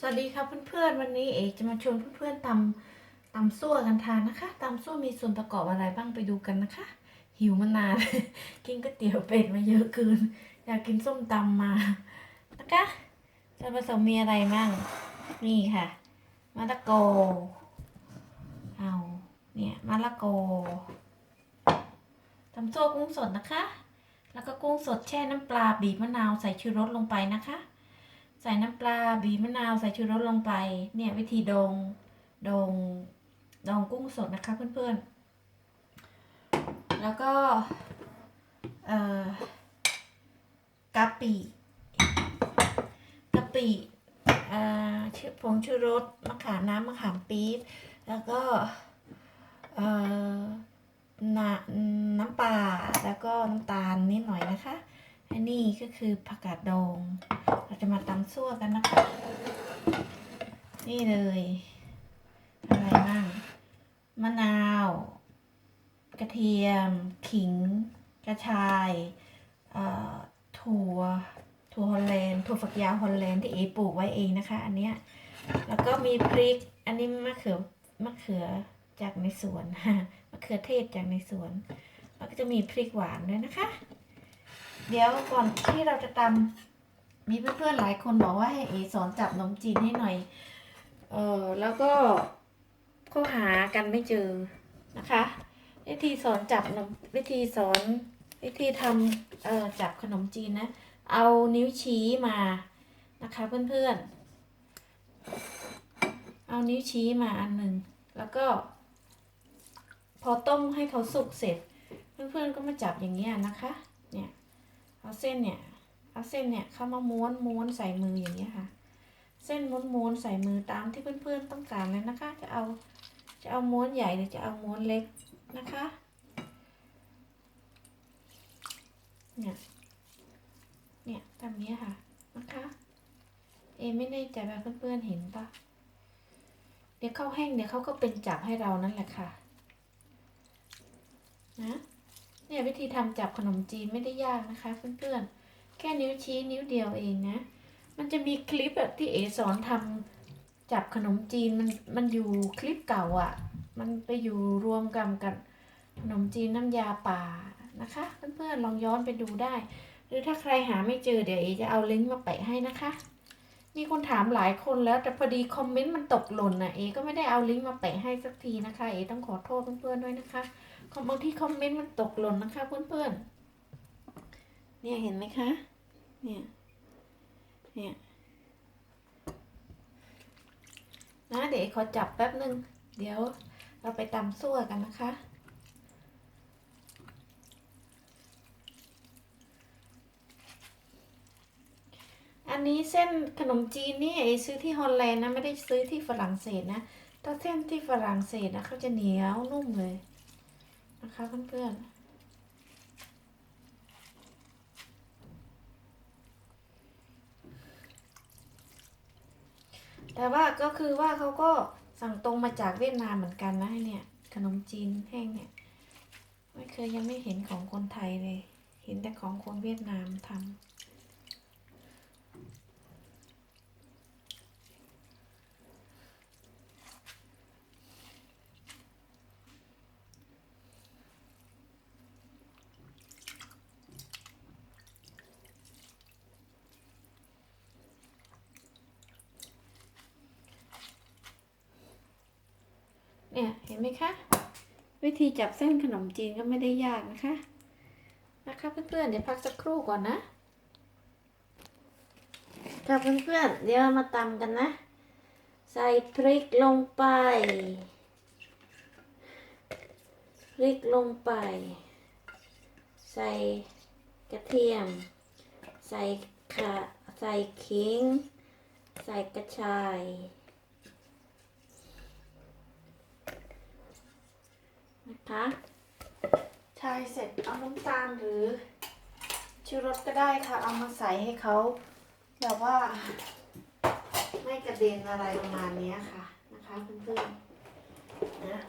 สวัสดีครับเพื่อนๆ วันนี้เอกจะมาชวนเพื่อนๆตำตำซั่วกันทานนะคะตำซั่วมีส่วนประกอบอะไรบ้างไปดูกันนะคะ หิวมานาน กินก๋วยเตี๋ยวเป็ดมาเยอะเกิน อยากกินส้มตำมานะคะส่วนผสมมีอะไรบ้างนี่ค่ะมะละกอเอาเนี่ยมะละกอตำซั่วกุ้งสดนะคะ แล้วก็กุ้งสดแช่น้ำปลาบีบมะนาวใส่ชูรสลงไปนะคะ ใส่น้ำปลาบีมะนาวใส่ชูรสลงไป เนี่ยวิธีดองดองดองกุ้งสดนะคะเพื่อนๆ แล้วก็กะปิกะปิอ่อชื่อผงชูรสมะขามน้ำมะขามปี๊บแล้วก็อ่อน้ำน้ำปลาแล้วก็น้ำตาลนิดหน่อยนะคะ อันนี้ก็คือผักกาดดอง เราจะมาตำซั่วกันนะคะ นี่เลย อะไรบ้าง มะนาว กระเทียม ขิง กระชายถั่ว ถั่วฮอลแลนด์ ถั่วฝักยาวฮอลแลนด์ที่เอปลูกไว้เองนะคะ อันเนี้ย แล้วก็มีพริก อันนี้มะเขือ มะเขือจากในสวน มะเขือเทศจากในสวน แล้วก็จะมีพริกหวานด้วยนะคะ เดี๋ยวก่อนที่เราจะตำมีเพื่อนๆหลายคนบอกว่าให้เอสอนจับขนมจีนให้หน่อย เออแล้วก็ก็หากันไม่เจอนะคะ วิธีสอนจับนมวิธีสอนวิธีทำเอ่อจับขนมจีนนะ เอานิ้วชี้มานะคะเพื่อนๆ เอานิ้วชี้มาอันหนึ่งแล้วก็ พอต้มให้เขาสุกเสร็จ เพื่อนๆก็มาจับอย่างเงี้ยนะคะ เนี่ย เอาเส้นเนี่ยเอาเส้นเนี่ยเข้ามาม้วนม้วนใส่มืออย่างเงี้ยค่ะ เส้นม้วนม้วนใส่มือตามที่เพื่อนๆต้องการเลยนะคะ จะเอาจะเอาม้วนใหญ่หรือจะเอาม้วนเล็กนะคะเนี่ยเนี่ยตามนี้ค่ะนะคะเอไม่แน่ใจว่าเพื่อนๆเห็นปะเดี๋ยวเข้าแห้งเดี๋ยวเขาก็เป็นจับให้เรานั่นแหละค่ะ นะ เนี่ยวิธีทำจับขนมจีนไม่ได้ยากนะคะเพื่อนๆ แค่นิ้วชี้นิ้วเดียวเองนะ มันจะมีคลิปแบบที่เอสอนทำจับขนมจีนมันมันอยู่คลิปเก่าอะ่ะ มันไปอยู่รวมกันกับขนมจีนน้ำยาป่านะคะ เพื่อนๆลองย้อนไปดูได้ หรือถ้าใครหาไม่เจอเดี๋ยวเอจะเอาลิงก์มาแปะให้นะคะ มีคนถามหลายคนแล้วแต่พอดีคอมเมนต์มันตกหล่นนะเอก็ไม่ได้เอาลิงก์มาแปะให้สักทีนะคะ เอต้องขอโทษเพื่อนๆด้วยนะคะ บางที่คอมเมนต์มันตกหล่นนะคะเพื่อนๆ เนี่ยเห็นไหมคะ เนี่ย เนี่ยนะเดี๋ยวขอจับแป๊บหนึ่งเดี๋ยวเราไปตำซั่วกันนะคะ อันนี้เส้นขนมจีนนี่ไอซื้อที่ฮอลแลนด์นะ ไม่ได้ซื้อที่ฝรั่งเศสนะ ถ้าเส้นที่ฝรั่งเศสนะเขาจะเหนียวนุ่มเลย นะคะเพื่อนๆ แต่ว่าก็คือว่าเขาก็สั่งตรงมาจากเวียดนามเหมือนกันนะเนี่ย ขนมจีนแห้งเนี่ย ไม่เคยยังไม่เห็นของคนไทยเลย เห็นแต่ของคนเวียดนามทำ เนไหมคะ วิธีจับเส้นขนมจีนก็ไม่ได้ยากนะคะ นะคะเพื่อนๆเดี๋ยวพักสักครู่ก่อนนะค่ะเพื่อนๆเดี๋ยวมาตำกันนะ ใส่พริกลงไป พริกลงไป ใส่กระเทียม ใส่ข่าใส่ขิง ใส่กระชาย ฮะชายเสร็จเอาน้ำตาลหรือชูรสก็ได้ค่ะ เอามาใส่ให้เขาแบบว่า ไม่กระเด็นอะไรประมาณนี้ค่ะ นะคะเพื่อนๆนะ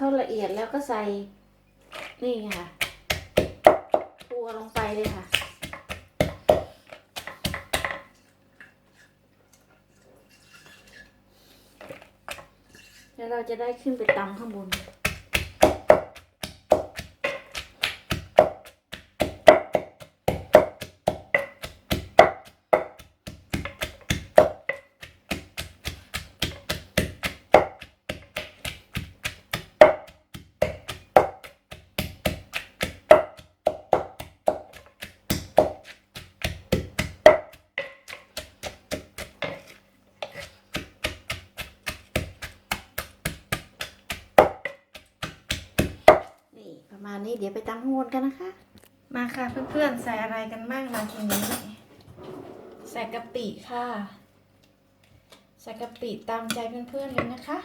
เข้าละเอียดแล้วก็ใส่ นี่ค่ะตัวลงไปเลยค่ะ แล้วเราจะได้ขึ้นไปตำข้างบน นี้เดี๋ยวไปตำข้างบนกันนะคะ มาค่ะเพื่อนๆใส่อะไรกันบ้างมาทีนี้ ใส่กะปิค่ะ ใส่กะปิตามใจเพื่อนๆเลยนะคะ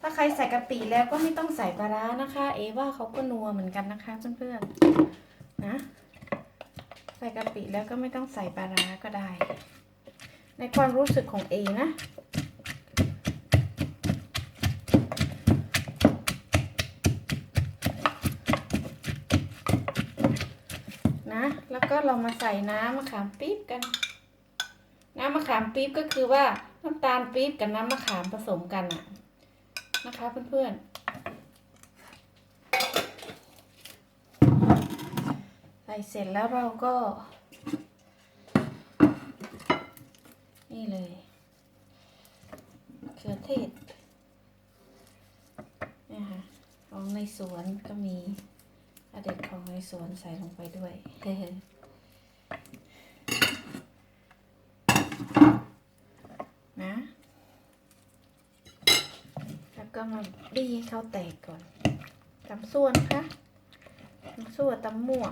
ถ้าใครใส่กะปิแล้วก็ไม่ต้องใส่ปลาร้านะคะ เอว่าเขาก็นัวเหมือนกันนะคะเพื่อนๆนะ ใส่กะปิแล้วก็ไม่ต้องใส่ปลาร้าก็ได้ ในความรู้สึกของเอนะนะ แล้วก็ เรามาใส่น้ำมะขามปี๊บกัน น้ำมะขามปี๊บก็คือว่าน้ำตาลปี๊บกับน้ำมะขามผสมกันอะนะคะเพื่อนๆ ใส่เสร็จแล้วเราก็ นี่เลยเขือเทศนี่ค่ะของในสวนก็มีอเด็ดของในสวนใส่ลงไปด้วย นะ แล้วก็มาบี้ให้เขาแตกก่อนตำส่วนนะคะตำส่วนตำหมั่ว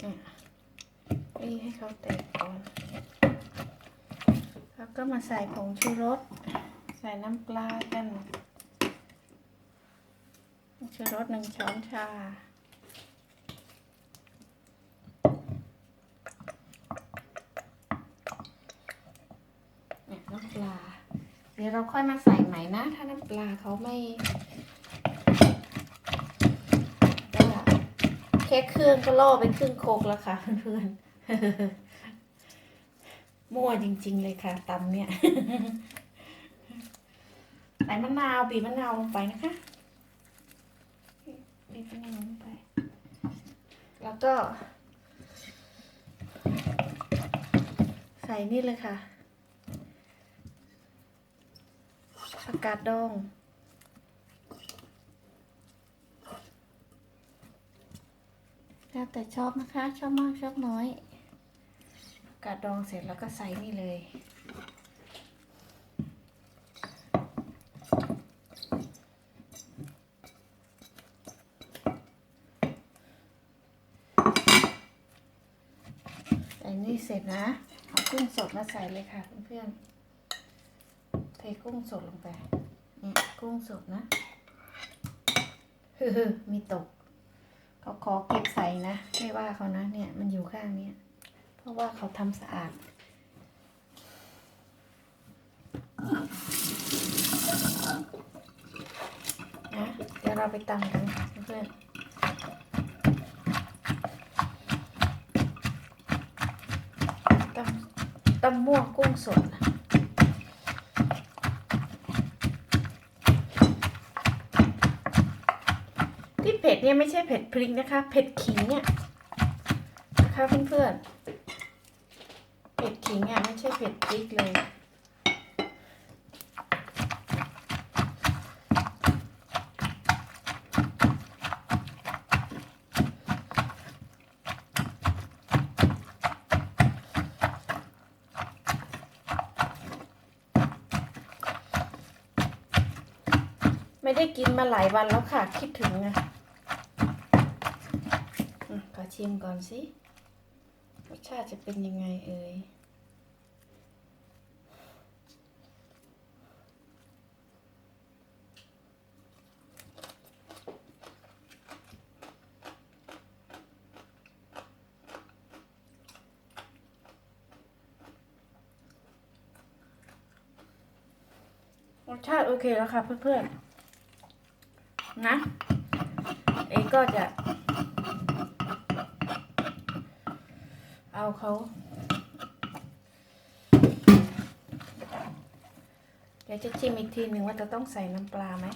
เนี่ยบี้ให้เขาแตกก่อน แล้วก็มาใส่ผงชูรส ใส่น้ำปลากันชูรสหนึ่งช้อนชา เนี่ยน้ำปลา เดี๋ยวเราค่อยมาใส่ใหม่นะ ถ้าน้ำปลาเขาไม่ว่าแค่เครื่องก็ล่อไปครึ่งโคกแล้วค่ะเพื่อนๆมั่วจริง ๆ เลยค่ะตำเนี่ยใส่มะนาวบีบมะนาวลงไปนะคะบีบมะนาวลงไป แล้วก็ ใส่นี่เลยค่ะ ผักกาดดอง แล้วแต่ชอบนะคะ ชอบมากชอบน้อยผักกาดดองเสร็จแล้วก็ใส่นี่เลยใส่นี่เสร็จนะเอากุ้งสดมาใส่เลยค่ะเพื่อนๆเท กุ้งสดลงไป เนี่ยกุ้งสดนะฮึฮึมีตก เขาขอเก็บใส่นะ ไม่ว่าเขานะ เนี่ย มันอยู่ข้างเนี้ยเพราะว่าเขาทำสะอาดนะเดี๋ยวเราไปตำกันค่ะเพื่อนตำำม่วงกุ้งสดที่เผ็ดเนี่ยไม่ใช่เผ็ดพริกนะคะ เผ็ดขิงเนี่ยนะคะเพื่อนๆ เผ็ดขิงอะไม่ใช่เผ็ดพริกเลยไม่ได้กินมาหลายวันแล้วค่ะ คิดถึงไง ชิมก่อนสิรสชาติจะเป็นยังไงเอ่ยรสชาติโอเคแล้วค่ะเพื่อนๆนะ เองก็จะ เอาเขาเดี๋ยวจะชิมอีกทีหนึ่งว่าจะต้องใส่น้ำปลาไหม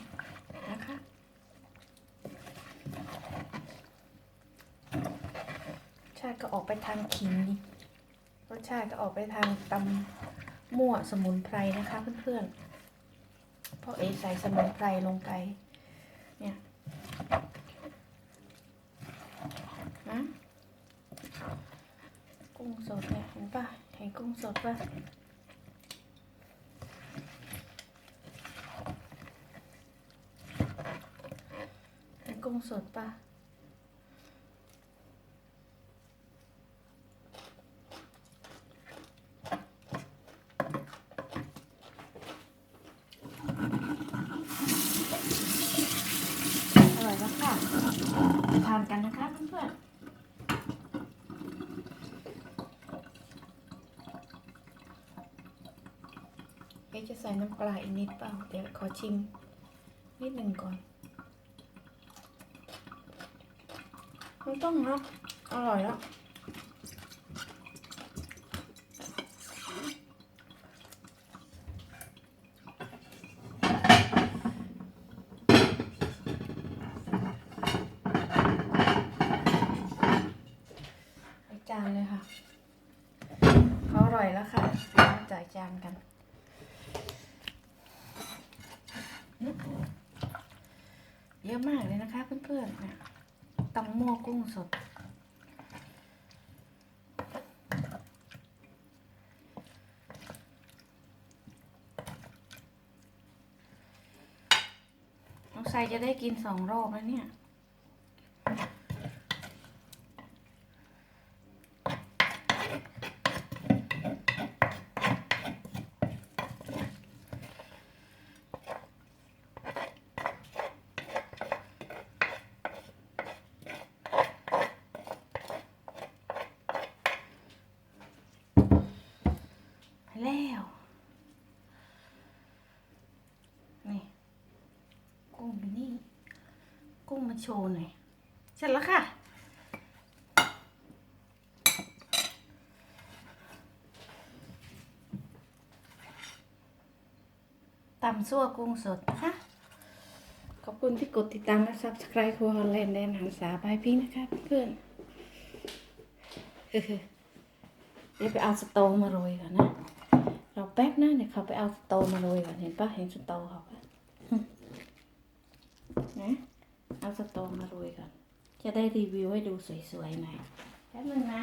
นะคะชาติก็ออกไปทางขิงรสชาติก็ออกไปทางตำมั่วสมุนไพรนะคะเพื่อนๆเพราะเอใส่สมุนไพรลงไปเนี่ยนะ กุ้งสดเนี่ยเห็นป่ะเห็นกุ้งสดป่ะเห็นกุ้งสดป่ะอร่อยแล้วค่ะทานกันนะคะเพื่อนๆเอ๊ะจะใส่น้ำ ปลาอีกนิดเปล่า เดี๋ยวขอชิม นิดหนึ่งก่อนไม่ต้องนะอร่อยแล้วจานเลยค่ะเขาอร่อยแล้วค่ะจ่ายจานกันเย อะมากเลยนะคะ เพื่อนๆเนี่ยตำมั่วกุ้งสด สงสัยจะได้กินสองรอบแล้วเนี่ย ไปแล้ว นี่ กุ้งอยู่นี่ กุ้ งมาโชว์หน่อย เสร็จแล้วค่ะตำซั่วกุ้งสดนะคะ ขอบคุณที่กดติดตามและ subscribe ครัวฮอลแลนด์แดนหันษาบายพิงนะคะเพื่อนเดี๋ยวไปเอาสตว์มาโรยก่อนนะ เราแป๊บนะเดี๋ยวเขาไปเอาสตว์มาโรยก่อนเห็นปะเห็นสตว์เขาปะหึนะ เอาสตว์มาโรยก่อน จะได้รีวิวให้ดูสวยๆหน่อยแป๊บนึงนะ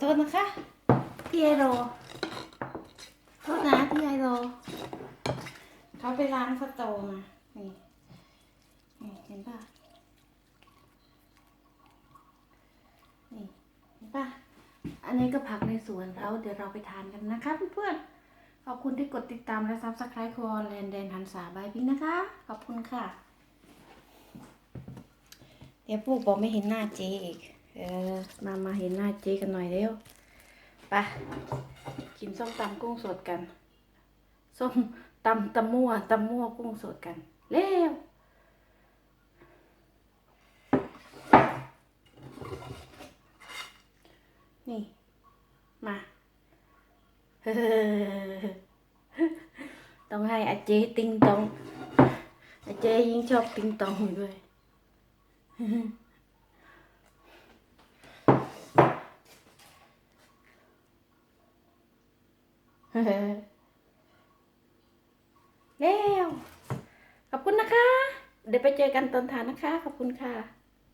โทษนะคะ พี่ไอโรโทษนะพี่ไอโรเขาไปล้างสโตว์มานี่นี่เห็นป่ะนี่เห็นป่ะ อันนี้ก็ผักในสวนเขาเดี๋ยวเราไปทานกันนะคะเพื่อนๆ ขอบคุณที่กดติดตามและซับสไครต์ครัวแลนแดนหันษาบายพิงนะคะ ขอบคุณค่ะ เดี๋ยวปู่บอกไม่เห็นหน้าเจ๊อีก เออมามาเห็นหน้าเจ๊กันหน่อยเร็วไปกินส้มตำกุ้งสดกัน ส้มตำตำมั่วตำมั่วกุ้งสดกัน เร็วนี่ มา ต้องให้อาเจติงตองอาเจยิ่งชอบติงตองด้วย แล้ว ขอบคุณนะคะ เดี๋ยวไปเจอกันตอนทานนะคะ ขอบคุณค่ะ